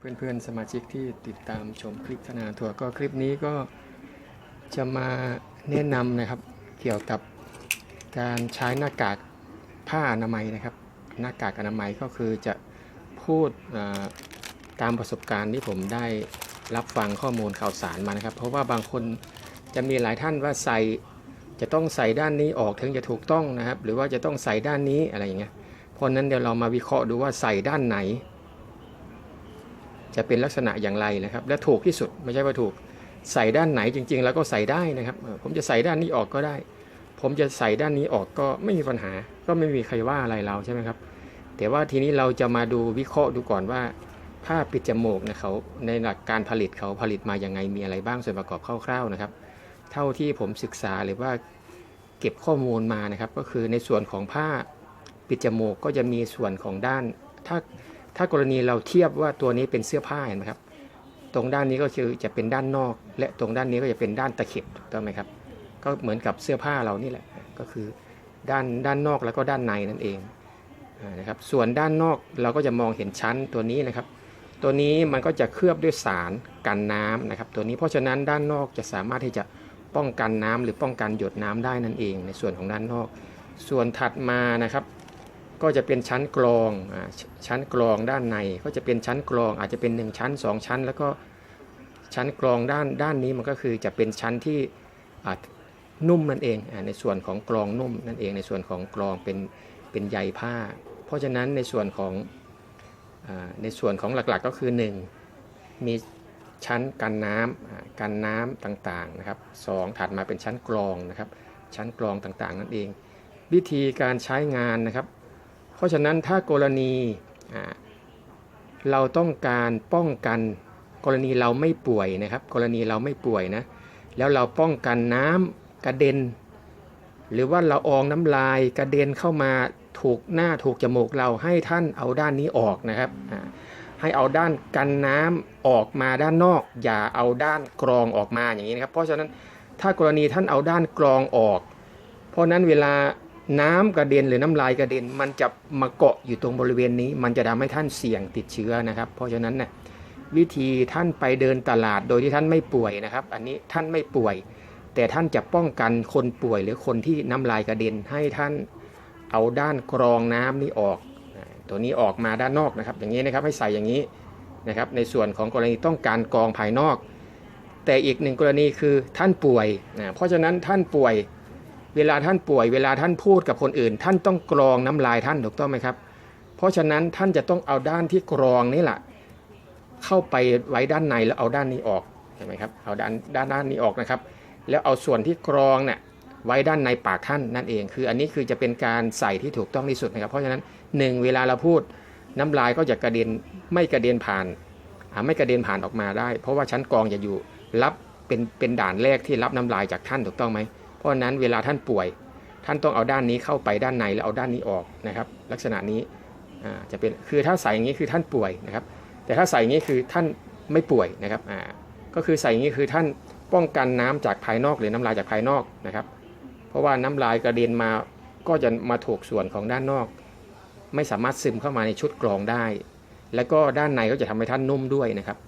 เพื่อนๆสมาชิกที่ติดตามชมคลิปธนาทัวก็คลิปนี้ก็จะมาแนะนำนะครับ เกี่ยวกับการใช้หน้ากากผ้าอนามัยนะครับ หน้ากากอนามัยก็คือจะพูดตามประสบการณ์ที่ผมได้รับฟังข้อมูลข่าวสารมานะครับ เพราะว่าบางคนจะมีหลายท่านว่าใส่จะต้องใส่ด้านนี้ออกถึงจะถูกต้องนะครับ หรือว่าจะต้องใส่ด้านนี้อะไรอย่างเงี้ยเพราะนั้นเดี๋ยวเรามาวิเคราะห์ดูว่าใส่ด้านไหน จะเป็นลักษณะอย่างไรนะครับ และถูกที่สุดไม่ใช่ว่าถูกใส่ด้านไหนจริง ๆ แล้วก็ใส่ได้นะครับ ผมจะใส่ด้านนี้ออกก็ได้ ผมจะใส่ด้านนี้ออกก็ไม่มีปัญหา ก็ไม่มีใครว่าอะไรเราใช่ไหมครับ แต่ว่าทีนี้เราจะมาดูวิเคราะห์ดูก่อนว่าผ้าปิดจมูกนะเขาในหลักการผลิตเขาผลิตมาอย่างไงมีอะไรบ้างส่วนประกอบคร่าวๆนะครับ เท่าที่ผมศึกษาหรือว่าเก็บข้อมูลมานะครับ ก็คือในส่วนของผ้าปิดจมูกก็จะมีส่วนของด้านถ้า ถ้ากรณีเราเทียบว่าตัวนี้เป็นเสื้อผ้าเห็นไหมครับ ตรงด้านนี้ก็คือจะเป็นด้านนอก และตรงด้านนี้ก็จะเป็นด้านตะเข็บถูกต้องไหมครับ ก็เหมือนกับเสื้อผ้าเรานี่แหละ ก็คือด้านด้านนอกแล้วก็ด้านในนั่นเองนะครับ ส่วนด้านนอกเราก็จะมองเห็นชั้นตัวนี้นะครับ ตัวนี้มันก็จะเคลือบด้วยสารกันน้ำนะครับ ตัวนี้เพราะฉะนั้นด้านนอกจะสามารถที่จะป้องกันน้ำหรือป้องกันหยดน้ำได้นั่นเอง ในส่วนของด้านนอก ส่วนถัดมานะครับ ก็จะเป็นชั้นกรองอชั้นกรองด้านในก็จะเป็นชั้นกรองอาจจะเป็น 1 ชั้น 2 ชั้น แล้วก็ชั้นกรองด้านด้านนี้มันก็คือจะเป็นชั้นที่นุ่มนั่นเองอในส่วนของกรองนุ่มนั่นเองในส่วนของกรองเป็นเป็นใยผ้า เพราะฉะนั้นในส่วนของอในส่วนของหลักๆก็คือ 1 มีชั้นกันน้ำกันน้ำต่างๆนะครับสองถัดมาเป็นชั้นกรองนะครับชั้นกรองต่างๆนั่นเอง วิธีการใช้งานนะครับ เพราะฉะนั้นถ้ากรณีเราต้องการป้องกันกรณีเราไม่ป่วยนะครับ กรณีเราไม่ป่วยนะแล้วเราป้องกันน้ำกระเด็น หรือว่าเราอองน้ำลายกระเด็นเข้ามาถูกหน้าถูกจมูกเราให้ท่านเอาด้านนี้ออกนะครับ ให้เอาด้านกันน้ำออกมาด้านนอก อย่าเอาด้านกรองออกมาอย่างนี้นะครับ เพราะฉะนั้นถ้ากรณีท่านเอาด้านกรองออก เพราะนั้นเวลา น้ำกระเด็นหรือน้ำลายกระเด็น มันจะมาเกาะอยู่ตรงบริเวณนี้ มันจะทำให้ท่านเสี่ยงติดเชื้อนะครับ เพราะฉะนั้นเนี่ยวิธีท่านไปเดินตลาดโดยที่ท่านไม่ป่วยนะครับ อันนี้ท่านไม่ป่วย แต่ท่านจะป้องกันคนป่วยหรือคนที่น้ำลายกระเด็นให้ท่านเอาด้านกรองน้ำนี้ออก ตัวนี้ออกมาด้านนอกนะครับ อย่างนี้นะครับให้ใส่อย่างนี้นะครับในส่วนของกรณีต้องการกรองภายนอก แต่อีกหนึ่งกรณีคือท่านป่วยนะเพราะฉะนั้นท่านป่วย เวลาท่านป่วยเวลาท่านพูดกับคนอื่น ท่านต้องกรองน้ำลายท่านถูกต้องไหมครับ เพราะฉะนั้นท่านจะต้องเอาด้านที่กรองนี่แหละเข้าไปไว้ด้านในแล้วเอาด้านนี้ออกเห็นไหมครับเอาด้านด้านด้านนี้ออกนะครับ แล้วเอาส่วนที่กรองเนี่ยไว้ด้านในปากท่านนั่นเอง คืออันนี้คือจะเป็นการใส่ที่ถูกต้องที่สุดนะครับ เพราะฉะนั้นหนึ่งเวลาเราพูดน้ำลายก็จะกระเด็นไม่กระเด็นผ่านไม่กระเด็นผ่านออกมาได้ เพราะว่าชั้นกรองจะอยู่รับเป็นเป็นด่านแรกที่รับน้ำลายจากท่านถูกต้องไหม เพราะนั้นเวลาท่านป่วย ท่านต้องเอาด้านนี้เข้าไปด้านในแล้วเอาด้านนี้ออกนะครับ ลักษณะนี้จะเป็นคือถ้าใส่อย่างนี้คือท่านป่วยนะครับ แต่ถ้าใส่อย่างนี้คือท่านไม่ป่วยนะครับก็คือใส่อย่างนี้คือท่านป้องกันน้ำจากภายนอกหรือน้ำลายจากภายนอกนะครับ เพราะว่าน้ำลายกระเด็นมาก็จะมาถูกส่วนของด้านนอก ไม่สามารถซึมเข้ามาในชุดกรองได้ แล้วก็ด้านในก็จะทำให้ท่านนุ่มด้วยนะครับ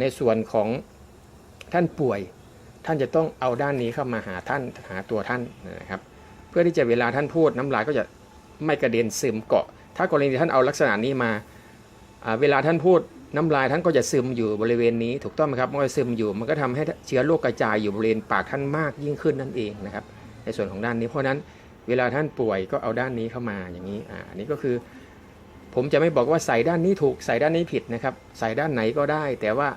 ในส่วนของท่านป่วย ท่านจะต้องเอาด้านนี้เข้ามาหาท่านหาตัวท่านนะครับ เพื่อที่จะเวลาท่านพูดน้ำลายก็จะไม่กระเด็นซึมเกาะ ถ้ากรณีท่านเอาลักษณะนี้มาเวลาท่านพูดน้ำลายท่านก็จะซึมอยู่บริเวณนี้ถูกต้องไหมครับมันก็ซึมอยู่มันก็ทำให้เชื้อโรคกระจายอยู่บริเวณปากท่านมากยิ่งขึ้นนั่นเองนะครับ ในส่วนของด้านนี้เพราะนั้นเวลาท่านป่วยก็เอาด้านนี้เข้ามาอย่างนี้อ่าอันนี้ก็คือ ผมจะไม่บอกว่าใส่ด้านนี้ถูกใส่ด้านนี้ผิดนะครับ ใส่ด้านไหนก็ได้ แต่ว่า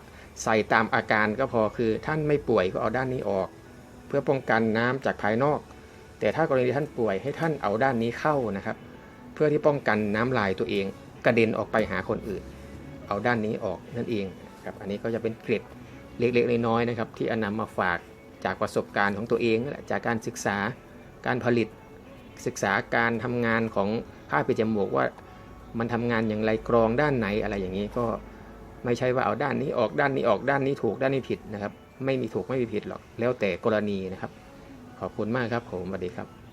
ใส่ตามอาการก็พอคือท่านไม่ป่วยก็เอาด้านนี้ออก เพื่อป้องกันน้ำจากภายนอก แต่ถ้ากรณีท่านป่วยให้ท่านเอาด้านนี้เข้านะครับ เพื่อที่ป้องกันน้ำลายตัวเอง กระเด็นออกไปหาคนอื่น เอาด้านนี้ออกนั่นเองครับอันนี้ก็จะเป็นเกร็ดเล็กๆน้อยๆนะครับ ที่อานำมาฝากจากประสบการณ์ของตัวเองจากการศึกษาการผลิตศึกษาการทำงานของผ้าปิดจมูกว่ามันทำงานอย่างไรกรองด้านไหนอะไรอย่างนี้ก็ ไม่ใช่ว่าเอาด้านนี้ออกด้านนี้ออกด้านนี้ถูกด้านนี้ผิดนะครับ ไม่มีถูกไม่มีผิดหรอกแล้วแต่กรณีนะครับ ขอบคุณมากครับผมสวัสดีครับ